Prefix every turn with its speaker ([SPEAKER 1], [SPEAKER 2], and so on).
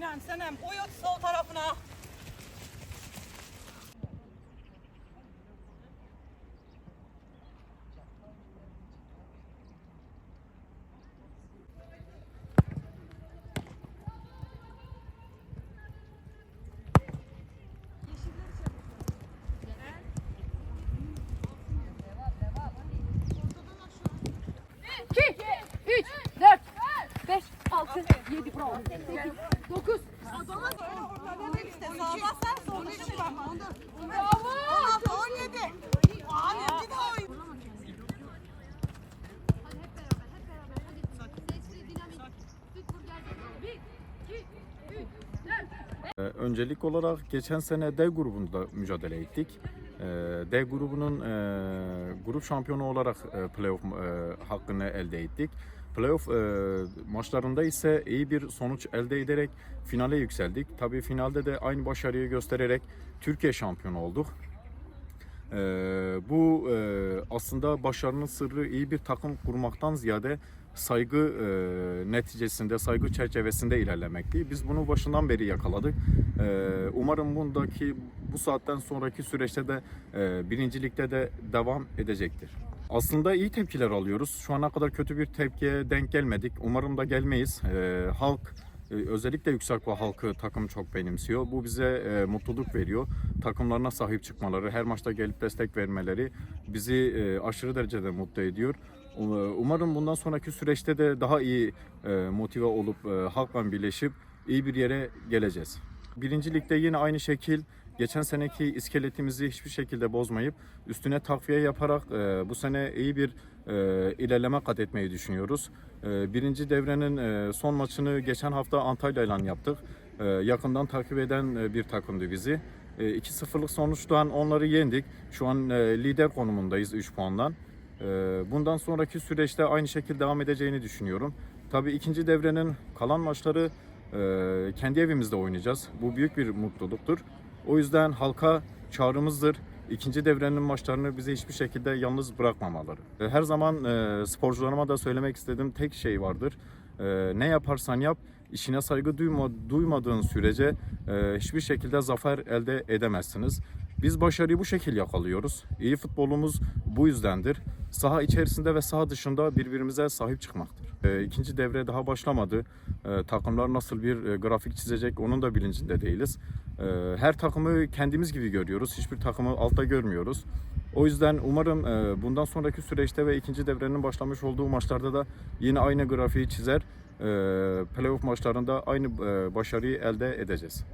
[SPEAKER 1] Senem, Senem. Uyut sol tarafına.
[SPEAKER 2] 6, 7 bravo. 9.
[SPEAKER 1] 16, 17.
[SPEAKER 3] Öncelik olarak geçen sene D grubunda mücadele ettik. Ee, D grubunun e, grup şampiyonu olarak e, playoff e, hakkını elde ettik. Playoff e, maçlarında ise iyi bir sonuç elde ederek finale yükseldik. Tabii finalde de aynı başarıyı göstererek Türkiye şampiyonu olduk. Ee, bu e, aslında başarının sırrı iyi bir takım kurmaktan ziyade saygı e, neticesinde, saygı çerçevesinde ilerlemekti. Biz bunu başından beri yakaladık. Ee, umarım bundaki bu saatten sonraki süreçte de e, birincilikte de devam edecektir. Aslında iyi tepkiler alıyoruz. Şu ana kadar kötü bir tepkiye denk gelmedik. Umarım da gelmeyiz. Ee, halk e, Özellikle Yüksekova halkı takım çok benimsiyor. Bu bize e, mutluluk veriyor. Takımlarına sahip çıkmaları, her maçta gelip destek vermeleri bizi e, aşırı derecede mutlu ediyor. Um- Umarım bundan sonraki süreçte de daha iyi e, motive olup e, halkla birleşip iyi bir yere geleceğiz. Birinci ligde yine aynı şekil geçen seneki iskeletimizi hiçbir şekilde bozmayıp üstüne takviye yaparak e, bu sene iyi bir e, ilerleme kat etmeyi düşünüyoruz. E, birinci devrenin e, son maçını geçen hafta Antalya ile yaptık. E, yakından takip eden e, bir takımdı bizi. E, 2-0'lık sonuçtan onları yendik. Şu an e, lider konumundayız 3 puandan. E, bundan sonraki süreçte aynı şekilde devam edeceğini düşünüyorum. Tabii ikinci devrenin kalan maçları e, kendi evimizde oynayacağız. Bu büyük bir mutluluktur. O yüzden halka çağrımızdır. İkinci devrenin maçlarını bize hiçbir şekilde yalnız bırakmamaları. E, Her zaman e, sporcularıma da söylemek istediğim tek şey vardır. E, ne yaparsan yap, işine saygı duyma, duymadığın sürece e, hiçbir şekilde zafer elde edemezsiniz. Biz başarıyı bu şekil yakalıyoruz. İyi futbolumuz bu yüzdendir. Saha içerisinde ve saha dışında birbirimize sahip çıkmaktır. E, ikinci devre daha başlamadı. E, takımlar nasıl bir e, grafik çizecek onun da bilincinde değiliz. E, her takımı kendimiz gibi görüyoruz. Hiçbir takımı altta görmüyoruz. O yüzden umarım e, bundan sonraki süreçte ve ikinci devrenin başlamış olduğu maçlarda da yine aynı grafiği çizer. E, playoff maçlarında aynı e, başarıyı elde edeceğiz.